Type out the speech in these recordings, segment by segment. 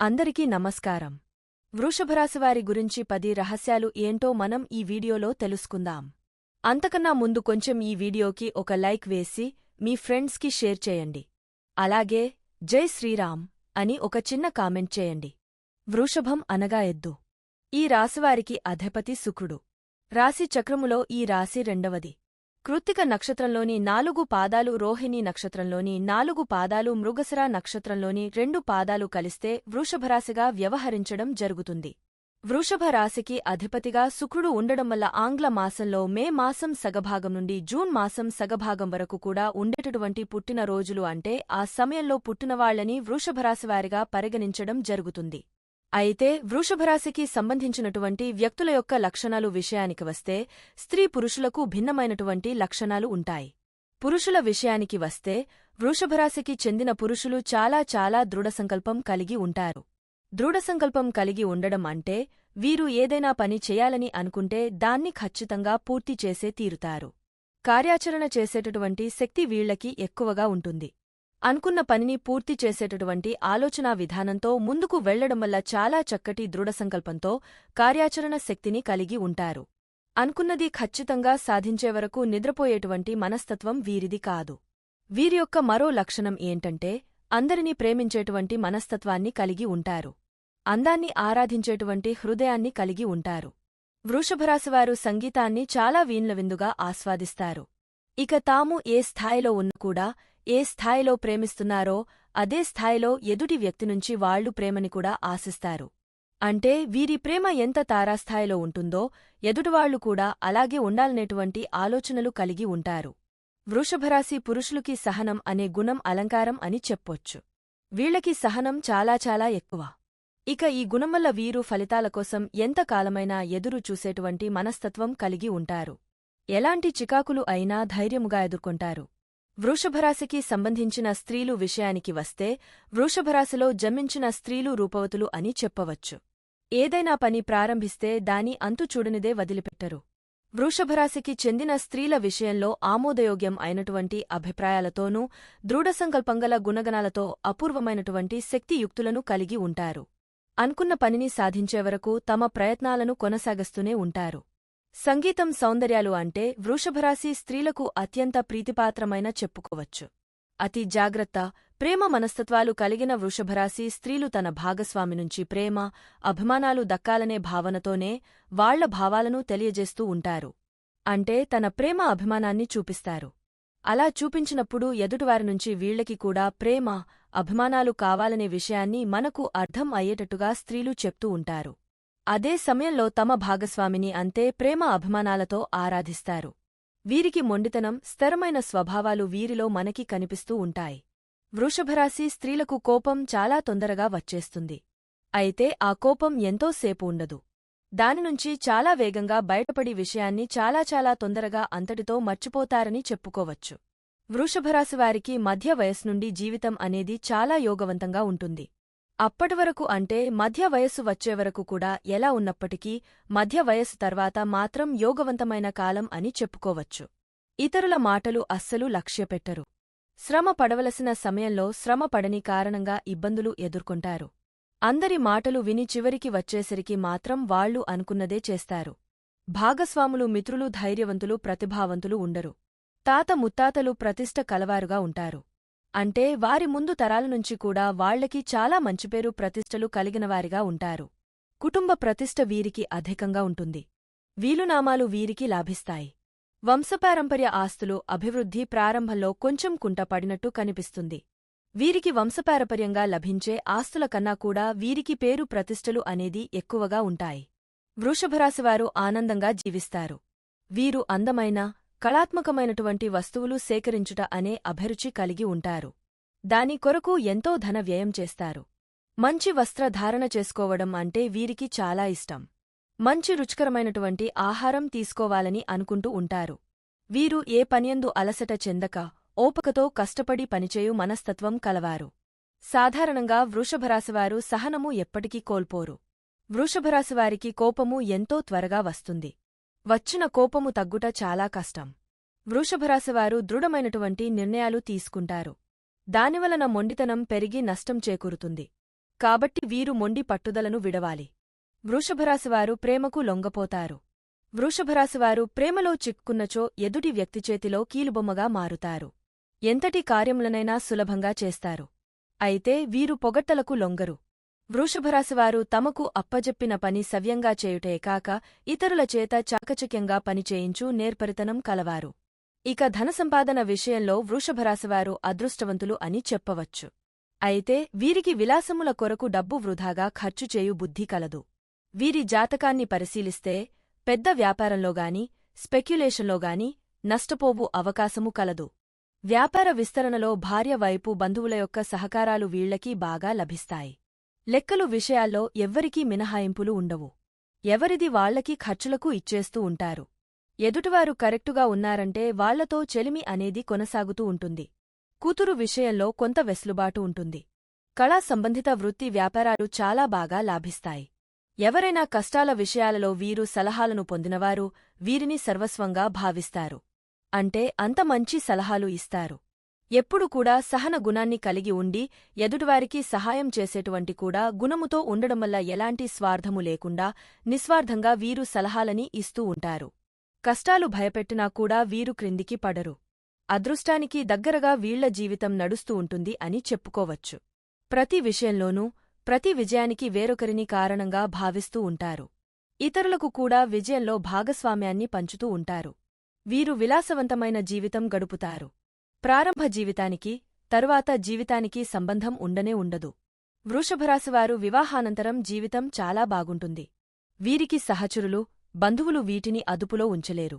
అందరికీ నమస్కారం. వృషభరాశివారి గురించి పది రహస్యాలు ఏంటో మనం ఈ వీడియోలో తెలుసుకుందాం. అంతకన్నా ముందు కొంచెం ఈ వీడియోకి ఒక లైక్ వేసి మీ ఫ్రెండ్స్కి షేర్ చేయండి. అలాగే జై శ్రీరామ్ అని ఒక చిన్న కామెంట్ చేయండి. వృషభం అనగా ఎద్దు. ఈ రాశివారికి అధిపతి శుక్రుడు. రాశి చక్రములో ఈ రాశి రెండవది. కృత్తిక నక్షత్రంలోని నాలుగు పాదాలు రోహిణి నక్షత్రంలోని నాలుగు పాదాలు మృగశిర నక్షత్రంలోని రెండు పాదాలు కలిస్తే వృషభరాశిగా వ్యవహరించడం జరుగుతుంది. వృషభ రాశికి అధిపతిగా శుక్రుడు ఉండడం వల్ల ఆంగ్ల మాసంలో మే మాసం సగభాగం నుండి జూన్ మాసం సగభాగం వరకు కూడా ఉండేటటువంటి పుట్టిన రోజులు అంటే ఆ సమయంలో పుట్టినవాళ్ళని వృషభరాశివారిగా పరిగణించడం జరుగుతుంది. అయితే వృషభరాశికి సంబంధించినటువంటి వ్యక్తుల యొక్క లక్షణాలు విషయానికి వస్తే స్త్రీ పురుషులకు భిన్నమైనటువంటి లక్షణాలు ఉంటాయి. పురుషుల విషయానికి వస్తే వృషభరాశికి చెందిన పురుషులు చాలా చాలా దృఢసంకల్పం కలిగి ఉంటారు. దృఢసంకల్పం కలిగి ఉండడం అంటే వీరు ఏదైనా పని చేయాలని అనుకుంటే దాన్ని ఖచ్చితంగా పూర్తి చేసే తీరుతారు. కార్యాచరణ చేసేటటువంటి శక్తి వీళ్ళకి ఎక్కువగా ఉంటుంది. అనుకున్న పనిని పూర్తి చేసేటటువంటి ఆలోచనా విధానంతో ముందుకు వెళ్ళడం వల్ల చాలా చక్కటి దృఢసంకల్పంతో కార్యాచరణ శక్తిని కలిగి ఉంటారు. అనుకున్నది ఖచ్చితంగా సాధించే వరకు నిద్రపోయేటువంటి మనస్తత్వం వీరిది కాదు. వీరి యొక్క మరో లక్షణం ఏంటంటే అందరినీ ప్రేమించేటువంటి మనస్తత్వాన్ని కలిగి ఉంటారు. అందాన్ని ఆరాధించేటువంటి హృదయాన్ని కలిగి ఉంటారు. వృషభరాశివారు సంగీతాన్ని చాలా వీన్లవిందుగా ఆస్వాదిస్తారు. ఇక తాము ఏ స్థాయిలో ఉన్న కూడా ఏ స్థాయిలో ప్రేమిస్తున్నారో అదే స్థాయిలో ఎదుటి వ్యక్తి నుంచి వాళ్ళు ప్రేమని కూడా ఆశిస్తారు. అంటే వీరి ప్రేమ ఎంత తారాస్థాయిలో ఉంటుందో ఎదుటివాళ్ళు కూడా అలాగే ఉండాలనేటువంటి ఆలోచనలు కలిగి ఉంటారు. వృషభరాశి పురుషులకి సహనం అనే గుణం అలంకారం అని చెప్పొచ్చు. వీళ్ళకి సహనం చాలా చాలా ఎక్కువ. ఇక ఈ గుణం వల్ల వీరు ఫలితాల కోసం ఎంతకాలమైనా ఎదురు చూసేటువంటి మనస్తత్వం కలిగి ఉంటారు. ఎలాంటి చికాకులు అయినా ధైర్యముగా ఎదుర్కొంటారు. వృషభరాశికి సంబంధించిన స్త్రీలు విషయానికి వస్తే వృషభరాశిలో జన్మించిన స్త్రీలు రూపవతులు అని చెప్పవచ్చు. ఏదైనా పని ప్రారంభిస్తే దాని అంతు చూడనిదే వదిలిపెట్టరు. వృషభరాశికి చెందిన స్త్రీల విషయంలో ఆమోదయోగ్యం అయినటువంటి అభిప్రాయాలతోనూ దృఢసంకల్పంగల గుణగణాలతో అపూర్వమైనటువంటి శక్తియుక్తులను కలిగి ఉంటారు. అనుకున్న పనిని సాధించే వరకు తమ ప్రయత్నాలను కొనసాగస్తూనే ఉంటారు. సంగీతం సౌందర్యాలు అంటే వృషభరాశి స్త్రీలకు అత్యంత ప్రీతిపాత్రమైన చెప్పుకోవచ్చు. అతి జాగ్రత్త ప్రేమ మనస్తత్వాలు కలిగిన వృషభరాశి స్త్రీలు తన భాగస్వామి నుంచి ప్రేమ అభిమానాలు దక్కాలనే భావనతోనే వాళ్ళ భావాలను తెలియజేస్తూ ఉంటారు. అంటే తన ప్రేమ అభిమానాన్ని చూపిస్తారు. అలా చూపించినప్పుడు ఎదుటివారి నుంచి వీళ్ళకి కూడా ప్రేమ అభిమానాలు కావాలనే విషయాన్ని మనకు అర్థం అయ్యేటట్టుగా స్త్రీలు చెప్తూ ఉంటారు. అదే సమయంలో తమ భాగస్వామిని అంతే ప్రేమ అభిమానాలతో ఆరాధిస్తారు. వీరికి మొండితనం స్థిరమైన స్వభావాలు వీరిలో మనకి కనిపిస్తూ ఉంటాయి. వృషభరాశి స్త్రీలకు కోపం చాలా తొందరగా వచ్చేస్తుంది. అయితే ఆ కోపం ఎంతోసేపు ఉండదు. దానినుంచి చాలా వేగంగా బయటపడి విషయాన్ని చాలా చాలా తొందరగా అంతటితో మర్చిపోతారని చెప్పుకోవచ్చు. వృషభరాశివారికి మధ్య వయస్సు నుండి జీవితం అనేది చాలా యోగవంతంగా ఉంటుంది. అప్పటివరకు అంటే మధ్య వయస్సు వచ్చేవరకు కూడా ఎలా ఉన్నప్పటికీ మధ్య వయస్సు తర్వాత మాత్రం యోగవంతమైన కాలం అని చెప్పుకోవచ్చు. ఇతరుల మాటలు అస్సలు లక్ష్యపెట్టరు. శ్రమ పడవలసిన సమయంలో శ్రమ పడని కారణంగా ఇబ్బందులు ఎదుర్కొంటారు. అందరి మాటలు విని చివరికి వచ్చేసరికి మాత్రం వాళ్ళు అనుకున్నదే చేస్తారు. భాగస్వాములు మిత్రులు ధైర్యవంతులు ప్రతిభావంతులు ఉండరు. తాత ముత్తాతలు ప్రతిష్ట కలవారుగా ఉంటారు. అంటే వారి ముందు తరాల నుంచి కూడా వాళ్ళకి చాలా మంచిపేరు ప్రతిష్టలు కలిగినవారిగా ఉంటారు. కుటుంబ ప్రతిష్ట వీరికి అధికంగా ఉంటుంది. వీలునామాలు వీరికి లాభిస్తాయి. వంశపారంపర్య ఆస్తులు అభివృద్ధి ప్రారంభంలో కొంచెం కుంటపడినట్టు కనిపిస్తుంది. వీరికి వంశపారపర్యంగా లభించే ఆస్తుల కన్నా కూడా వీరికి పేరు ప్రతిష్టలు అనేది ఎక్కువగా ఉంటాయి. వృషభరాశివారు ఆనందంగా జీవిస్తారు. వీరు అందమైన కళాత్మకమైనటువంటి వస్తువులు సేకరించుట అనే అభిరుచి కలిగి ఉంటారు. దాని కొరకు ఎంతో ధన వ్యయం చేస్తారు. మంచి వస్త్రధారణ చేసుకోవడం అంటే వీరికి చాలా ఇష్టం. మంచి రుచికరమైనటువంటి ఆహారం తీసుకోవాలని అనుకుంటూ ఉంటారు. వీరు ఏ పనియందు అలసట చెందక ఓపకతో కష్టపడి పనిచేయు మనస్తత్వం కలవారు. సాధారణంగా వృషభరాశివారు సహనము ఎప్పటికీ కోల్పోరు. వృషభరాశివారికి కోపము ఎంతో త్వరగా వస్తుంది. వచ్చిన కోపము తగ్గుట చాలా కష్టం. వృషభరాశివారు దృఢమైనటువంటి నిర్ణయాలు తీసుకుంటారు. దానివలన మొండితనం పెరిగి నష్టం చేకూరుతుంది. కాబట్టి వీరు మొండి పట్టుదలను విడవాలి. వృషభరాశివారు ప్రేమకు లొంగపోతారు. వృషభరాశివారు ప్రేమలో చిక్కుకున్నచో ఎదుటి వ్యక్తి చేతిలో కీలుబొమ్మగా మారుతారు. ఎంతటి కార్యములనైనా సులభంగా చేస్తారు. అయితే వీరు పొగట్టలకు లొంగరు. వృషభరాశివారు తమకు అప్పజెప్పిన పని సవ్యంగా చేయుటే కాక ఇతరుల చేత చాకచక్యంగా పనిచేయించు నేర్పరితనం కలవారు. ఇక ధనసంపాదన విషయంలో వృషభరాశివారు అదృష్టవంతులు అని చెప్పవచ్చు. అయితే వీరికి విలాసముల కొరకు డబ్బు వృధాగా ఖర్చు చేయు బుద్ధి కలదు. వీరి జాతకాన్ని పరిశీలిస్తే పెద్ద వ్యాపారంలోగాని స్పెక్యులేషన్లోగాని నష్టపోవు అవకాశము కలదు. వ్యాపార విస్తరణలో భార్య వైపు బంధువుల యొక్క సహకారాలు వీళ్ళకి బాగా లభిస్తాయి. లెక్కలు విషయాల్లో ఎవ్వరికీ మినహాయింపులు ఉండవు. ఎవరిది వాళ్ళకి ఖర్చులకు ఇచ్చేస్తూ ఉంటారు. ఎదుటివారు కరెక్టుగా ఉన్నారంటే వాళ్ళతో చెలిమి అనేది కొనసాగుతూ ఉంటుంది. కూతురు విషయంలో కొంత వెసులుబాటు ఉంటుంది. కళా సంబంధిత వృత్తి వ్యాపారాలు చాలా బాగా లాభిస్తాయి. ఎవరైనా కష్టాల విషయాలలో వీరు సలహాలను పొందినవారు వీరిని సర్వస్వంగా భావిస్తారు. అంటే అంత మంచి సలహాలు ఇస్తారు. ఎప్పుడు కూడా సహన గుణాన్ని కలిగి ఉండి ఎదుటివారికి సహాయం చేసేటువంటి కూడా గుణముతో ఉండడం వల్ల ఎలాంటి స్వార్థము లేకుండా నిస్వార్థంగా వీరు సలహాలని ఇస్తూ ఉంటారు. కష్టాలు భయపెట్టినా కూడా వీరు క్రిందికి పడరు. అదృష్టానికి దగ్గరగా వీళ్ళ జీవితం నడుస్తూ ఉంటుంది అని చెప్పుకోవచ్చు. ప్రతి విషయంలోనూ ప్రతి విజయానికి వేరొకరిని కారణంగా భావిస్తూ ఉంటారు. ఇతరులకు కూడా విజయంలో భాగస్వామ్యాన్ని పంచుతూ ఉంటారు. వీరు విలాసవంతమైన జీవితం గడుపుతారు. ప్రారంభ జీవితానికి తరువాత జీవితానికి సంబంధం ఉండనే ఉండదు. వృషభరాశివారు వివాహానంతరం జీవితం చాలా బాగుంటుంది. వీరికి సహచరులు బంధువులు వీటిని అదుపులో ఉంచలేరు.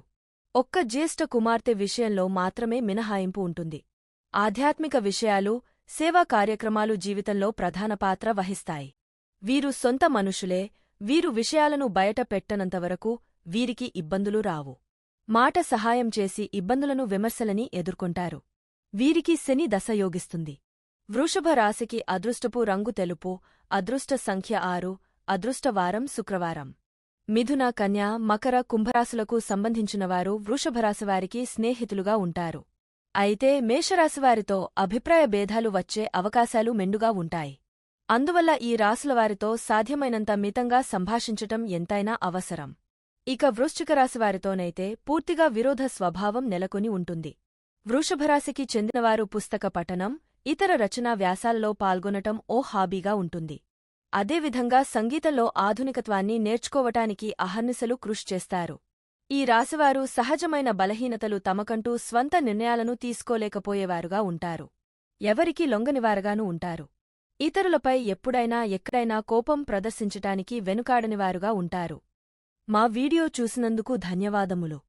ఒక్క జ్యేష్ఠ కుమార్తె విషయంలో మాత్రమే మినహాయింపు ఉంటుంది. ఆధ్యాత్మిక విషయాలు సేవా కార్యక్రమాలు జీవితంలో ప్రధాన పాత్ర వహిస్తాయి. వీరు సొంత మనుషులే వీరు విషయాలను బయట పెట్టనంతవరకు వీరికి ఇబ్బందులు రావు. మాట సహాయం చేసి ఇబ్బందులను విమర్శలని ఎదుర్కొంటారు. వీరికి శని దశ యోగిస్తుంది. వృషభ రాశికి అదృష్టపు రంగు తెలుపు అదృష్ట సంఖ్య ఆరు అదృష్టవారం శుక్రవారం. మిథున కన్య మకర కుంభరాశులకు సంబంధించినవారు వృషభరాశివారికి స్నేహితులుగా ఉంటారు. అయితే మేషరాశివారితో అభిప్రాయ భేదాలు వచ్చే అవకాశాలు మెండుగా ఉంటాయి. అందువల్ల ఈ రాశులవారితో సాధ్యమైనంత మితంగా సంభాషించటం ఎంతైనా అవసరం. ఇక వృశ్చిక రాశివారితోనైతే పూర్తిగా విరోధ స్వభావం నెలకొని ఉంటుంది. వృషభరాశికి చెందినవారు పుస్తక పఠనం ఇతర రచనా వ్యాసాల్లో పాల్గొనటం ఓ హాబీగా ఉంటుంది. అదేవిధంగా సంగీతంలో ఆధునికత్వాన్ని నేర్చుకోవటానికి అహర్నిశలు కృషి చేస్తారు. ఈ రాశివారు సహజమైన బలహీనతలు తమకంటూ స్వంత నిర్ణయాలను తీసుకోలేకపోయేవారుగా ఉంటారు. ఎవరికీ లొంగనివారుగానూ ఉంటారు. ఇతరులపై ఎప్పుడైనా ఎక్కడైనా కోపం ప్రదర్శించటానికి వెనుకాడనివారుగా ఉంటారు. మా వీడియో చూసినందుకు ధన్యవాదములు.